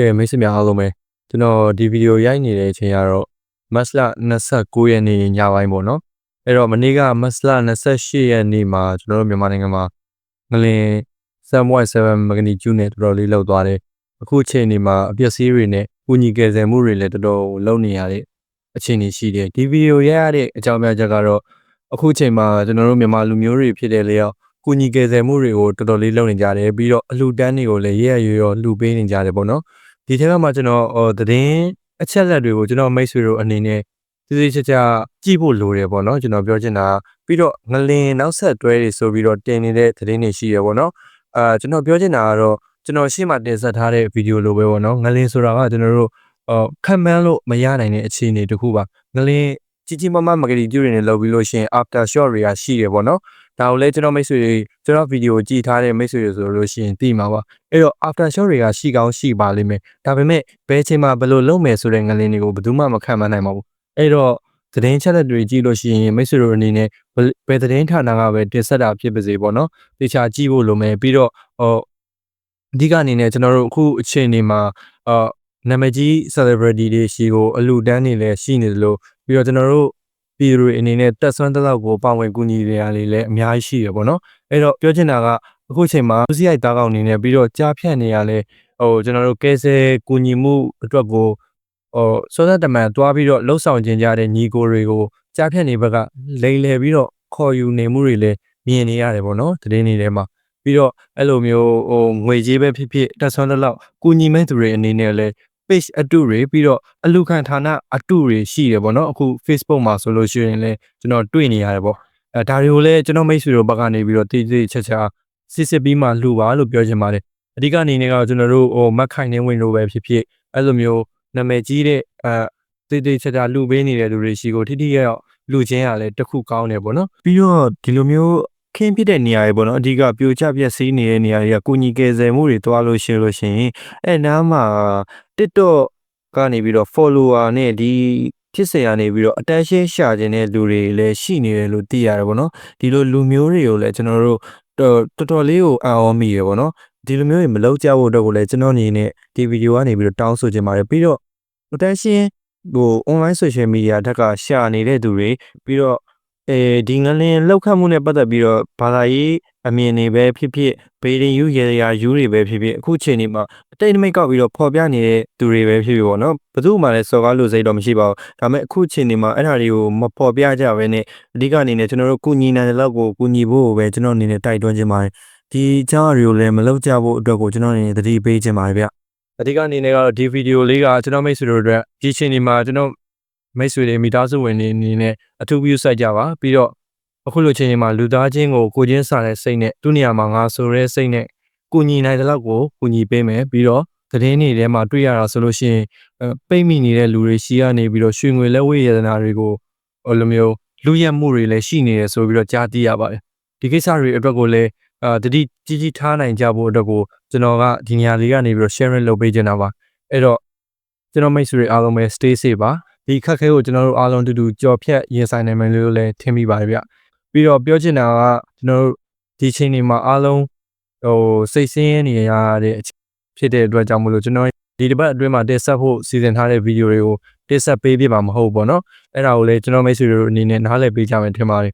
ကဲမိတ်ဆွေများအားလုံးပဲကျွန်တော်ဒီဗီဒီယိုရိုက်နေတဲ့အချိန်ကတော့မတ်လ29ရက်နေ့ညပိုင်းပေါ့နော်အဲ့တော့မနေ့ကမတ်လ28ရက်နေ့မှာကျွန်တော်တို့မြန်မာနိုင်ငံမှာငလင်7.7မဂနီကျူနဲ့တော်တော်လေးလောက်သွားတယ်အခုအချိန်ဒီမှာအပျက်စီးတွေနဲ့ကုညီကယ်ဆယ်မှုတွေလည်းတော်တော်လုပ်နေရတဲ့အခြေအနေရှိတယ်ဒီဗီဒီယိုရိုက်ရတဲ့အကြောင်းများချက်ကတော့အခုအချိန်မှာကျွန်တော်တို့မြန်မာလူမျိုးတွေဖြစ်တဲ့လျောက်ကုညီကယ်ဆယ်မှုတွေကိုတော်တော်လေးလုပ်နေကြတယ်ပြီးတော့အလှူဒန်းတွေကိုလည်းရရရွရောလှူပေးနေကြတယ်ပေါ့နော် ဒီထက်ကမှကျွန်တော်ဟိုသတင်းအချက်လက်တွေကိုကျွန်တော်မိတ်ဆွေတို့အနေနဲ့သိသိချာချာကြည့်ဖို့လိုတယ်ပေါ့နော်ကျွန်တော်ပြောချင်တာပြီးတော့ငလင်နောက်ဆက်တွဲတွေဆိုပြီးတော့တင်နေတဲ့သတင်းတွေရှိရပေါ့နော်အာကျွန်တော်ပြောချင်တာကတော့ကျွန်တော်ရှေ့မှာတင်ဆက်ထားတဲ့ဗီဒီယိုလိုပဲပေါ့နော်ငလင်ဆိုတာကကျွန်တော်တို့ဟိုခံမှန်းလို့မရနိုင်တဲ့အခြေအနေတစ်ခုပါငလင်ကြီးကြီးမားမားမဂရီကျူတွေနဲ့လုပ်ပြီးလို့ရှိရင် after shot တွေကရှိတယ်ပေါ့နော် ဒါကိုလည်းကျွန်တော်မိတ်ဆွေတွေကျွန်တော်ဗီဒီယိုကြည့်ထားတဲ့မိတ်ဆွေတွေဆိုလို့ရှိရင်သိမှာပါအဲ့တော့ after shot တွေကရှိကောင်းရှိပါလိမ့်မယ်ဒါပေမဲ့ဘယ်ချိန်မှာဘယ်လိုလုပ်မယ်ဆိုတဲ့ငလင်းတွေကိုဘယ်သူမှမခံမနိုင်ပါဘူးအဲ့တော့သတင်းချက်လက်တွေကြည့်လို့ရှိရင်မိတ်ဆွေတို့အနေနဲ့ဘယ်သတင်းဌာနကပဲတင်ဆက်တာဖြစ်ပါစေပေါ့နော်တေချာကြည့်ဖို့လိုမယ်ပြီးတော့ဟိုအဓိကအနေနဲ့ကျွန်တော်တို့အခုအချိန်ဒီမှာအာနာမည်ကြီး celebrity တွေရှိကိုအလူတန်းနေလဲရှိနေတယ်လို့ပြီးတော့ကျွန်တော်တို့ ပြည်သူတွေအနေနဲ့တက်ဆွမ်းတဲ့လောက်ကိုပါဝင်ကူညီနေရလေလည်းအများကြီးရှိရပေါ့နော်အဲ့တော့ပြောချင်တာကအခုချိန်မှာလူစရိုက်သားကောင်းအနေနဲ့ပြီးတော့ကြားဖြတ်နေရလဲဟိုကျွန်တော်တို့ကဲဆဲကူညီမှုအတွက်ကိုဟိုစောစတမန်တွားပြီးတော့လှုပ်ဆောင်ခြင်းကြတဲ့ညီကိုတွေကိုကြားဖြတ်နေဘက်ကလိန်လည်ပြီးတော့ခေါ်ယူနေမှုတွေလည်းမြင်နေရတယ်ပေါ့နော်တည်င်းနေထဲမှာပြီးတော့အဲ့လိုမျိုးဟိုငွေကြေးပဲဖြစ်ဖြစ်တက်ဆွမ်းတဲ့လောက်ကူညီမဲ့သူတွေအနေနဲ့လည်း page အတုတွေပြီးတော့အလူခံဌာနအတုတွေရှိတယ်ပေါ့နော်အခု Facebook မှာဆိုလို့ရှိရင်လည်းကျွန်တော်တွေ့နေရတယ်ပေါ့အဲဒါတွေကိုလည်းကျွန်တော်မိတ်ဆွေတို့ဘက်ကနေပြီးတော့တိတိချက်ချာစစ်စစ်ပြီးမှလှူပါလို့ပြောချင်ပါတယ်အဓိကအနေနဲ့ကကျွန်တော်တို့ဟိုမက်ခိုင်နေဝင်လို့ပဲဖြစ်ဖြစ်အဲ့လိုမျိုးနာမည်ကြီးတဲ့အဲတိတိချက်ချာလှူပေးနေတဲ့လူတွေရှိကိုထိထိရောက်လှူခြင်းရလဲတခုကောင်းတယ်ပေါ့နော်ပြီးတော့ဒီလိုမျိုး ခင်းဖြစ်တဲ့နေရာတွေပေါ့နော်အဓိကပြိုကျပြက်စီးနေတဲ့နေရာတွေကကုညီကယ်ဆယ်မှုတွေတွားလို့ရှိလို့ရှိရင်အဲနားမှာ TikTok ကနေပြီးတော့ follower နဲ့ဒီဖြစ်စေရနေပြီးတော့ attention ရှာခြင်းတဲ့လူတွေလည်းရှိနေတယ်လို့သိရတယ်ပေါ့နော်ဒီလိုလူမျိုးတွေကိုလည်းကျွန်တော်တို့တော်တော်လေးကိုအံ့ဩမိရပေါ့နော်ဒီလိုမျိုးတွေမလောက်ကြဖို့အတွက်ကိုလည်းကျွန်တော်အနေနဲ့ဒီဗီဒီယိုကနေပြီးတော့တောင်းဆိုချင်ပါတယ်ပြီးတော့ attention ဟို online social media တက်ကရှာနေတဲ့သူတွေပြီးတော့ အဲဒီငလင်လောက်ခတ်မှုနဲ့ပတ်သက်ပြီးတော့ဘာသာရေးအမြင်တွေပဲဖြစ်ဖြစ်ဘေးရင်ယူရေရာယူတွေပဲဖြစ်ဖြစ်အခုချိန်ဒီမှာအတိတ်နမိတ်ကောက်ပြီးတော့ပေါ်ပြနေတဲ့သူတွေပဲဖြစ်ဖြစ်ပေါ့နော်ဘယ်သူမှလည်းစော်ကားလို့စိတ်တော့မရှိပါဘူးဒါပေမဲ့အခုချိန်ဒီမှာအဲ့ဓာတွေကိုမပေါ်ပြကြဘဲနဲ့အဓိကအနေနဲ့ကျွန်တော်တို့ကုညီနိုင်တဲ့လောက်ကိုကုညီဖို့ပဲကျွန်တော်အနေနဲ့တိုက်တွန်းခြင်းပါတယ်ဒီအကြောင်းအရာတွေကိုလည်းမလောက်ကြဖို့အတွက်ကိုကျွန်တော်အနေနဲ့သတိပေးခြင်းပါတယ်ဗျအဓိကအနေနဲ့ကတော့ဒီဗီဒီယိုလေးကကျွန်တော်မိတ်ဆွေတို့အတွက်ဒီချိန်ဒီမှာကျွန်တော် မိတ်ဆွေတွေမိသားစုဝင်တွေအနေနဲ့အထူးပြုစိုက်ကြပါပြီးတော့အခုလိုချိန်မှာလူသားချင်းကိုကိုချင်းစာတဲ့စိတ်နဲ့သူ့နေရာမှာငါဆိုတဲ့စိတ်နဲ့ကူညီနိုင်တဲ့လောက်ကိုကူညီပေးမယ်ပြီးတော့သတင်းတွေထဲမှာတွေ့ရတာဆိုလို့ရှိရင်ပိတ်မိနေတဲ့လူတွေရှိရနေပြီးတော့ရွှေငွေလက်ဝဲရတနာတွေကိုဟိုလိုမျိုးလူရက်မှုတွေလည်းရှိနေတယ်ဆိုပြီးတော့ကြားသိရပါတယ်ဒီကိစ္စတွေအတွက်ကိုလည်းအာတတိကြီးကြီးထားနိုင်ကြဖို့အတွက်ကိုကျွန်တော်ကဒီနေရာလေးကနေပြီးတော့ sharing လုပ်ပေးချင်တာပါအဲ့တော့ကျွန်တော်မိတ်ဆွေတွေအားလုံးပဲ stay safe ပါ ဒီခက်ခဲကိုကျွန်တော်တို့အားလုံးတူတူကြော်ဖြတ်ရင်ဆိုင်နိုင်မယ်လို့လည်းထင်မိပါတယ်ဗျပြီးတော့ပြောချင်တာကကျွန်တော်တို့ဒီချိန်တွေမှာအားလုံးဟိုစိတ်ဆင်းရဲနေရတဲ့ဖြစ်တဲ့အတွက်ကြောင့်မလို့ကျွန်တော်ဒီတစ်ပတ်အတွင်းမှာတက်ဆက်ဖို့စီစဉ်ထားတဲ့ဗီဒီယိုတွေကိုတက်ဆက်ပေးပြမှာမဟုတ်ဘူးပေါ့နော်အဲ့ဒါကိုလည်းကျွန်တော်မိတ်ဆွေတို့အနေနဲ့နားလည်ပေးကြမယ်ထင်ပါတယ်